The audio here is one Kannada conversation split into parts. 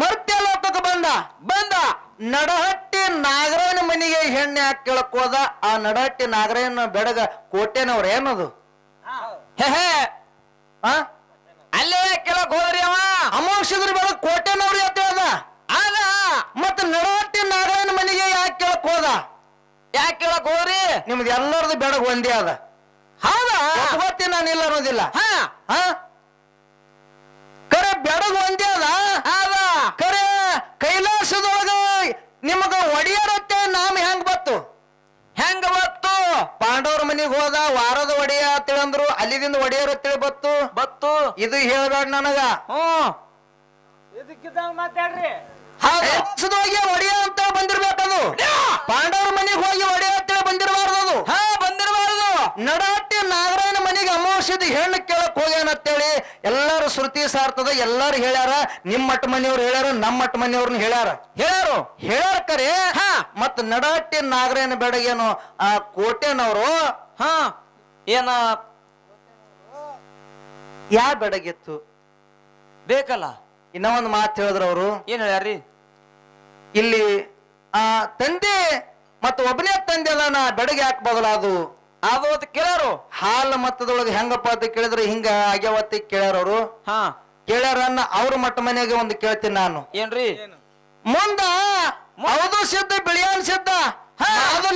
ಮರ್ತ್ಯ ಲೋಕಕ್ಕೆ ಬಂದ. ಬಂದ. ನಡಹಟ್ಟಿ ನಾಗರಾಯನ ಮನೆಗೆ ಹೆಣ್ಣೆ ಹಾಕಿ ಕೇಳಕ್ ಹೋದ. ಆ ನಡಹಟ್ಟಿ ನಾಗರಾಯನ ಬೆಡಗ ಕೋಟೆನವ್ರ ಏನದು? ಹೇ ಹೇ. ಅಲ್ಲೇ ಕೇಳಕ್ ಹೋದ್ರಿ ಅವ? ಅಮೋಕ್ಷದ್ರ ಬೆಳಗ್ ಕೋಟೆನವ್ರ ಅಂತ ಹೇಳ್ದ ಆದ ಮತ್ತ ನಡಹಟ್ಟಿ ನಾಗರಾಯನ ಮನೆಗೆ ಯಾಕೆ ಕೇಳಕ್ ಹೋದ? ಯಾಕೆ ಕೇಳಕ್ ಹೋದ್ರಿ? ನಿಮ್ದು ಎಲ್ಲರದು ಬೆಡಗ ಒಂದೇ ಅದ. ಹೌದಾ? ಗೊತ್ತಿ ನಾನು ಇಲ್ಲ ಅನ್ನೋದಿಲ್ಲ. ಹ. ಕರೆ ಬೆಡಗ ಒಂದೇ ಅದ? ಕೈಲಾಸದೊಳಗ ನಿಮಗ ಒಡೆಯರತ್ತೆ ನಾಮ ಹೆಂಗ್ ಬತ್ತು? ಹೆಂಗ ಬತ್ತು? ಪಾಂಡವ್ರ ಮನೆಗೆ ಹೋದ ವಾರದ ಒಡೆಯ ತಿಳಂದ್ರು ಅಲ್ಲಿದಿಂದ ಒಡೆಯರ ತಿಳಿ ಬತ್ತು? ಬತ್ತು. ಇದು ಹೇಳ್ಬೇಡ ನನಗ. ಹ್ಮ್ ಇದಕ್ಕಿದ್ದಂಗ ಮಾತಾಡ್ರಿ. ಹೌದು ಕೈಲಾಸದೊಳಗೆ ಒಡೆಯ ಅಂತ ಬಂದಿರ್ಬೇಕದು. ಪಾಂಡವ್ರ ಮನೆಗೆ ಹೋಗಿ ಒಡೆಯ ಅಂತೇಳಿ ಬಂದಿರಬಾರ್ದು ಅದು. ಹಾ. ನಡಾಟಿ ನಾಗರಾಯನ ಮನೆಗೆ ಅಮಾವಾಸ್ಯದ ಹೆಣ್ಣು ಕೇಳಕ್ ಹೋಗ್ಯಾನ ಅಂತೇಳಿ ಎಲ್ಲಾರು ಶ್ರುತಿ ಸಾರ್ತದ ಎಲ್ಲರೂ ಹೇಳ್ಯಾರ. ನಿಮ್ಮ ಮಟ್ಟ ಮನೆಯವ್ರು ಹೇಳ್ಯಾರ ನಮ್ಮ ಮಟ್ಟ ಮನೆಯವ್ರನ್ನ ಹೇಳ್ಯಾರ. ಹೇಳ್ಯಾರು? ಹೇಳ್ಯಾರ ಕರೆ. ಹಾ. ಮತ್ ನಡಾಟಿ ನಾಗರಾಯನ ಬೆಡಗೇನು ಆ ಕೋಟೆನವರು ಹಾ. ಏನ? ಯಾ ಬೆಡಗಿತ್ತು? ಬೇಕಲ್ಲ? ಇನ್ನ ಒಂದು ಮಾತು ಹೇಳಿದ್ರ ಅವರು. ಏನ್ ಹೇಳ್ಯಾರಿ ಇಲ್ಲಿ ಆ ತಂದೆ ಮತ್ತು ಒಬ್ಬನೇ ತಂದೆ ಅಲ್ಲ ನಾ ಬೆಡಗಿ ಹಾಕ್ಬೋದಲ್ಲ ಬದಲಾದು? ಅದು ಅಂತ ಕೇಳಾರು ಹಾಲು ಮತ್ತದೊಳಗೆ ಹೆಂಗಪ್ಪ ಅಂತ ಕೇಳಿದ್ರೆ ಹಿಂಗ ಆಗ್ಯಾವತ್ತಿ ಕೇಳ್ಯಾರ ಅವರು. ಹಾ. ಕೇಳ್ಯಾರನ್ನ ಅವ್ರ ಮಟ್ಟ ಮನೆಗೆ ಒಂದು ಕೇಳ್ತೀನಿ ನಾನು. ಏನ್ರಿ? ಮುಂದ ಹೌದು ಸಿದ್ಧ ಬಿಳಿಯಾನ್ ಸಿದ್ಧ.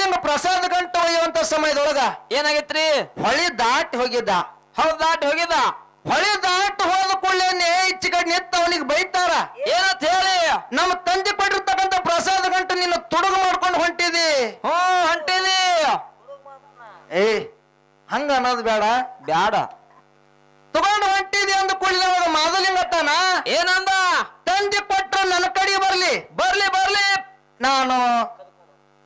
ನಿಮ್ಮ ಪ್ರಸಾದ ಗಂಟ ಒಯ್ಯುವಂತ ಸಮಯದೊಳಗ. ಏನಾಗೈತ್ರಿ? ಹೊಳಿ ದಾಟಿ ಹೋಗಿದ್ದ. ಹೌದ್ ದಾಟಿ ಹೋಗಿದ್ದ. ಹೊಳಿ ದಾಟಿ ಹೋದ ಕೂಡಲೇ ಇಚ್ಚ ಕಡೆ ನಿತ್ತ ಅವನಿಗೆ ಬೈತಾರ. ಏನಂತ ಹೇಳಿ? ನಮ್ಮ ತಂದೆ ಪಡಿರ್ತಕ್ಕಂತ ಪ್ರಸಾದ ಗಂಟು ನಿನ್ನ ತುಡುಗು ಮಾಡ್ಕೊಂಡು ಹೊಂಟಿದಿ. ಹೊಂಟಿದಿ ಏ ಹಂಗ ಅನ್ನೋದು ಬೇಡ ಬ್ಯಾಡ. ತಗೊಂಡು ಹೊಂಟಿದ್ಯ ಅಂದ ಕೂಡಲೇ ಅವಾಗ ಮಾದಲಿಂಗತ್ತಾನ? ಏನಂದ? ತಂದೆ ಕೊಟ್ರ ನನ್ನ ಕಡೆ ಬರ್ಲಿ. ಬರ್ಲಿ ಬರ್ಲಿ. ನಾನು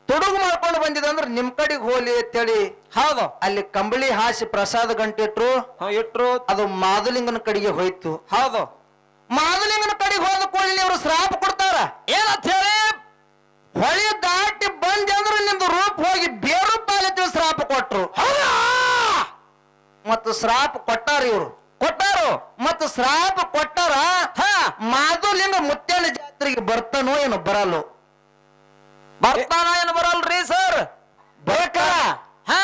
ತುಡುಗು ಮಾಡ್ಕೊಂಡು ಬಂದಿದ್ದೆ ಅಂದ್ರೆ ನಿಮ್ ಕಡೆಗೆ ಹೋಲಿ ಅಂತೇಳಿ. ಹೌದು. ಅಲ್ಲಿ ಕಂಬಳಿ ಹಾಸಿ ಪ್ರಸಾದ ಗಂಟಿಟ್ರು ಇಟ್ರು. ಅದು ಮಾದಲಿಂಗನ ಕಡೆಗೆ ಹೋಯ್ತು. ಹೌದು. ಮಾದಲಿಂಗನ ಕಡೆಗೆ ಹೋದ ಕೂಡಲೇ ಅವರು ಶ್ರಾಪ ಕೊಡ್ತಾರ. ಏನಂತ ಹೇಳಿ? ಹೊಳಿ ದಾಟಿ ಬಂದೆ ಅಂದ್ರೆ ನಿಂದು ರೂಪ ಹೋಗಿ ಬೇರು ಪಾಲಿತ ಶ್ರಾಪ ಕೊಟ್ರು. ಹೌದಾ? ಮತ್ತು ಶ್ರಾಪ ಕೊಟ್ಟಾರ ಇವರು. ಕೊಟ್ಟಾರು? ಮತ್ತು ಶ್ರಾಪ ಕೊಟ್ಟಾರ ಹಾ. ಮಾಧುಲಿಂಗ ಮುತ್ತೇನ ಜಾತ್ರೆಗೆ ಬರ್ತಾನೋ ಏನು ಬರಲ್ಲ. ಬರ್ತಾನ ಏನು ಬರಲ್ರಿ ಸರ್? ಬೇಕಾರ ಹಾ.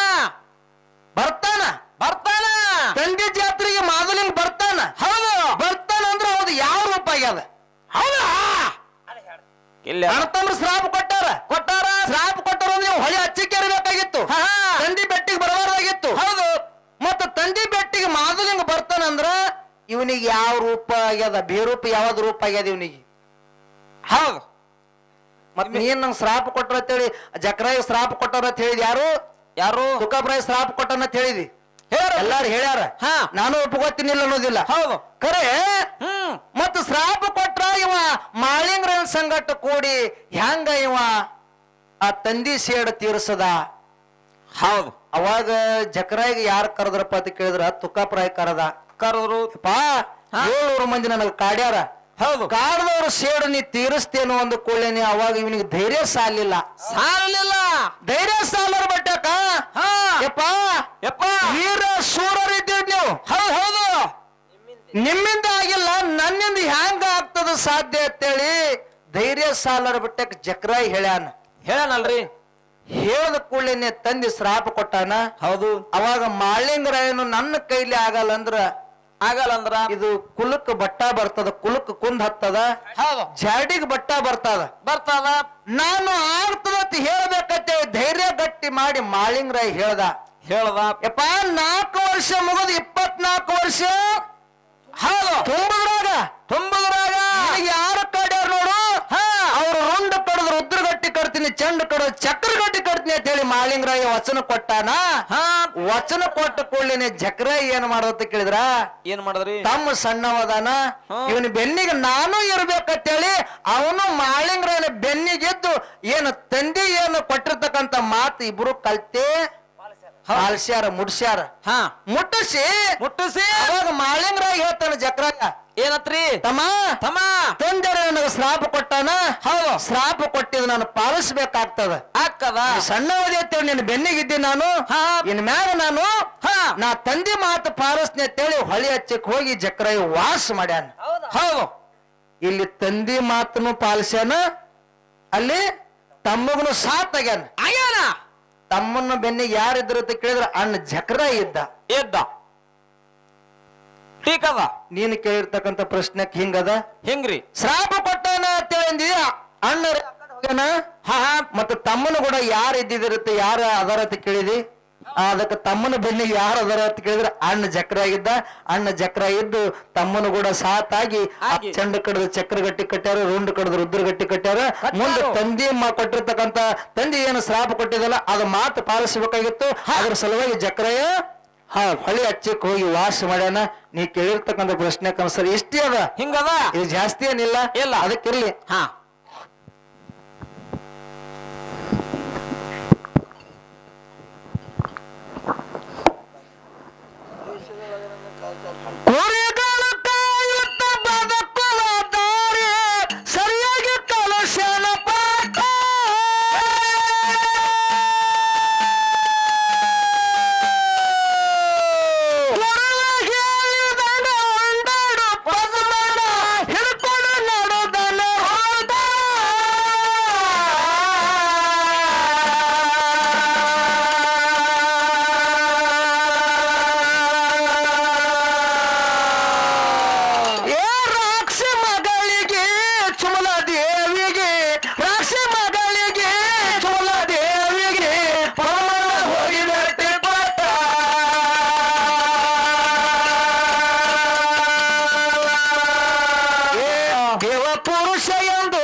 ಬರ್ತಾನ? ಬರ್ತಾನ. ತಂದೆ ಜಾತ್ರೆಗೆ ಮಾಧುಲಿಂಗ ಬರ್ತಾನ? ಹೌದು. ಬರ್ತಾನ ಅಂದ್ರೆ ಹೌದು ಯಾವ ರೂಪ ಆಗ್ಯದ? ಹೌದಾ? ಇಲ್ಲ ಶ್ರಾಪ ಕೊಟ್ಟಾರ? ಕೊಟ್ಟಾರ? ಶ್ರಾಪ ಕೊಟ್ಟಾರ ಅಂದ್ರೆ ಹೊಳೆ ಇರಬೇಕಾಗಿತ್ತು ಹಾ, ಹಾ. ತಂದಿ ಬೆಟ್ಟಿಗೆ ಬರಬಾರ್ದಾಗಿತ್ತು ಹೌದು ಮತ್ತ ತಂದಿ ಬೆಟ್ಟಿಗೆ ಮಾಧುಲಿಂಗ ಬರ್ತಾನಂದ್ರ ಇವನಿಗೆ ಯಾವ ರೂಪ ಆಗ್ಯದ? ಬೇರೂಪ ಯಾವ್ದು ರೂಪ ಆಗ್ಯದ ಇವನಿಗೆ? ಹೌದು. ಮತ್ ನೀನ್ ನಂಗೆ ಶ್ರಾಪ ಕೊಟ್ರ ಅಂತೇಳಿ ಜಕ್ರಾಯ ಶ್ರಾಪ ಕೊಟ್ಟರು ಅಂತ ಹೇಳಿದ್ ಯಾರು? ಯಾರು? ತುಕಾಬ್ರಾಯ ಶ್ರಾಪ ಕೊಟ್ಟನ ಅಂತ ಹೇಳಿದಿ. ಹೇಳು ಎಲ್ಲಾರು ಹೇಳ್ಯಾರ? ಹಾ. ನಾನು ಒಪ್ಕೋತೀನಿಲ್ಲ ಅನ್ನೋದಿಲ್ಲ. ಹೌದು. ಖರೆ? ಮತ್ತ ಶ್ರಾಪ ಕೊಟ್ರ ಇವ ಮಾಳಿಂಗ್ರನ್ ಸಂಗಟ ಕೂಡಿ ಹೆಂಗ ಇವ ಆ ತಂದಿ ಸೇಡ್ ತೀರ್ಸದ? ಹೌದು. ಅವಾಗ ಜಕ್ರಾಯ್ಗೆ ಯಾರು ಕರೆದ್ರಪ್ಪ ಅಂತ ಕೇಳಿದ್ರ? ತುಕಾಪ್ರಾಯ ಕರೆದ. ಕರೆದ್ರು ಪಾ. ಏಳ್ನೂರು ಮಂದಿ ನನಗೆ ಕಾಡ್ಯಾರ. ಹೌದು. ಕಾಡದವ್ರ ಸೇಡು ನೀ ತೀರಿಸ್ತೇನು ಒಂದು ಕೂಡಲೇ ಅವಾಗ ಇವನಿಗೆ ಧೈರ್ಯ ಸಾಲಿಲ್ಲ ಸಾಲಿಲ್ಲ ಧೈರ್ಯ ಸಾಲರ್ ಬಟ್ಟಕ ಹಾ. ಯಪ್ಪ. ಯಪ್ಪ. ವೀರ ಶೂರರಿದ್ದೀರಿ ನೀವು. ಹೌದು ಹೌದು. ನಿಮ್ಮಿಂದ ಆಗಿಲ್ಲ ನನ್ನಿಂದ ಹ್ಯಾಂಗ ಆಗ್ತದ ಸಾಧ್ಯ ಅಂತೇಳಿ ಧೈರ್ಯ ಸಾಲರ ಬಿಟ್ಟಕ್ ಜಕ್ರಾಯಿ ಹೇಳ್ಯಾನ. ಹೇಳನಲ್ರಿ ಹೇಳದ ಕೂಡಲೇನೆ ತಂದಿ ಶ್ರಾಪ ಕೊಟ್ಟಾನ. ಹೌದು. ಅವಾಗ ಮಾಳಿಂಗರಾಯನು ನನ್ನ ಕೈಲಿ ಆಗಲ್ಲ ಅಂದ್ರ ಆಗಲ್ಲ ಅಂದ್ರ ಇದು ಕುಲಕ್ ಬಟ್ಟ ಬರ್ತದ ಕುಲಕ್ ಕುಂದ್ ಹತ್ತದ ಹೌದು. ಜಾಡಿಗ್ ಬಟ್ಟ ಬರ್ತದ. ಬರ್ತದ. ನಾನು ಆಗ್ತದ ಹೇಳ್ಬೇಕತ್ತೆ ಹೇಳ್ಬೇಕಂತೆ ಧೈರ್ಯ ಗಟ್ಟಿ ಮಾಡಿ ಮಾಳಿಂಗರಾಯ್ ಹೇಳ್ದ. ಹೇಳ್ದ. ಯಪ್ಪ ನಾಲ್ಕು ವರ್ಷ ಮುಗಿದ್ ಇಪ್ಪತ್ನಾಲ್ಕು ವರ್ಷ. ಹೌದು. ತುಂಬದ್ರಾಗ. ತುಂಬದ್ರಾಗ. ಯಾರು ಕಡ್ಯಾರ ನೋಡು ಹಾ ಅವ್ರು ರುಂಡ ಕಡದ್ರು ಚಂಡ ಕಡ ಚಕ್ರಗಟ್ಟಿ ಕಟ್ತೀನಿ ಅಂತ ಹೇಳಿ ಮಾಳಿಂಗರಾಯ ವಚನ ಕೊಟ್ಟಾನ? ಹಾ. ವಚನ ಕೊಟ್ಟ ಕೂಡಲೇನೆ ಜಕ್ರಾಯಿ ಏನ್ ಮಾಡೋದ್ ಕೇಳಿದ್ರ? ಏನ್ ಮಾಡಿದ್ರಿ? ತಮ್ಮ ಸಣ್ಣವದಾನ. ಇವನ್ ಬೆನ್ನಿಗೆ ನಾನು ಇರ್ಬೇಕಂತೇಳಿ ಅವನು ಮಾಳಿಂಗರಾಯನ ಬೆನ್ನಿಗೆದ್ದು ಏನು ತಂದೆ ಏನು ಕೊಟ್ಟಿರ್ತಕ್ಕಂತ ಮಾತು ಇಬ್ರು ಕಲ್ತೆ ಅಲ್ಸ್ಯಾರ ಮುಡ್ಸ್ಯಾರ ಹಾ. ಮುಟ್ಟಿಸಿ. ಮುಟ್ಟಿಸಿ. ಅವಾಗ ಮಾಳಿಂಗರಾಯ ಹೇಳ್ತಾನೆ ಜಕ್ರಾಯ ಏನತ್ರಿ? ತಮ್ಮ ತಮ್ಮ. ತೊಂದರೆ ನನಗೆ ಶ್ರಾಪ ಕೊಟ್ಟಾನ? ಹೌದು. ಶ್ರಾಪ ಕೊಟ್ಟಿದ್ ನಾನು ಪಾಲಿಸ್ಬೇಕಾಗ್ತದ. ಆಗ್ತದ? ಸಣ್ಣ ಅಂತೇಳಿ ನಿನ್ನ ಬೆನ್ನಿಗಿದ್ದಿ ನಾನು. ಹಾ. ಇನ್ ಮ್ಯಾಗ ನಾನು ಹಾ. ನಾ ತಂದೆ ಮಾತು ಪಾಲಿಸ್ನಿ ಅಂತೇಳಿ ಹೊಳಿ ಹಚ್ಚಕ್ ಹೋಗಿ ಜಕ್ರಾಯಿ ವಾಸ ಮಾಡ್ಯಾನ. ಹೌದು. ಇಲ್ಲಿ ತಂದಿ ಮಾತನು ಪಾಲಿಸ್ಯಾನ ಅಲ್ಲಿ ತಮ್ಮಗನು ಸಾತ್ ಆಗ್ಯಾನ. ಆಗ್ಯಾನ? ತಮ್ಮನ ಬೆನ್ನಿಗೆ ಯಾರಿದ್ರು ಅಂತ ಕೇಳಿದ್ರೆ ಅಣ್ಣ ಜಕ್ರ ಇದ್ದ. ಎದ್ದ ಟೀಕ್ ಅದ ನೀನು ಕೇಳಿರ್ತಕ್ಕಂಥ ಪ್ರಶ್ನೆಕ್ ಹಿಂಗದ? ಹೆಂಗ್ರಿ? ಶ್ರಾಪ ಕೊಟ್ಟಾನ ಅಂತ ಹೇಳಿದ್ವಿ ಅಣ್ಣ ಹೋಗ್ಯಾನ? ಹಾ ಹಾ. ಮತ್ತೆ ತಮ್ಮನ ಕೂಡ ಯಾರು ಇದ್ದಿದಿರುತ್ತೆ ಯಾರು ಅದರ ಅಂತ ಕೇಳಿದಿ? ಅದಕ್ಕೆ ತಮ್ಮನ ಬೆನ್ನಿಗೆ ಯಾರು ಅದರ ಅಂತ ಕೇಳಿದ್ರೆ ಅಣ್ಣ ಚಕ್ರ ಆಗಿದ್ದ. ಅಣ್ಣ ಚಕ್ರ ಇದ್ದು ತಮ್ಮನ ಕೂಡ ಸಾತಾಗಿ ಆಗಿ. ಚಂಡ ಕಡದ ಚಕ್ರ ಗಟ್ಟಿ ಕಟ್ಟ್ಯಾರ ರುಂಡ್ ಕಡದ ರುದ್ರ ಗಟ್ಟಿ ಕಟ್ಟ್ಯಾರ ಮುಂದೆ ತಂದಿ ಮಾ ಕೊಟ್ಟಿರ್ತಕ್ಕಂತ ತಂದಿ ಏನು ಶ್ರಾಪ ಕೊಟ್ಟಿದಲ್ಲ ಅದು ಮಾತು ಪಾಲಿಸಬೇಕಾಗಿತ್ತು. ಅದ್ರ ಸಲುವಾಗಿ ಜಕ್ರಯ್ಯ ಹಾ ಹೊಳಿ ಅಚ್ಚಕ್ಕೆ ಹೋಗಿ ವಾಶ್ ಮಾಡ್ಯಾನ. ನೀ ಕೇಳಿರ್ತಕ್ಕಂಥ ಪ್ರಶ್ನೆ ಕನ್ಸರ್ ಇಷ್ಟೇ ಅದ? ಹಿಂಗದ? ಇದು ಜಾಸ್ತಿ ಏನಿಲ್ಲ. ಇಲ್ಲ. ಅದಕ್ಕಿರ್ಲಿ ಹಾ. পুরুষেন্দু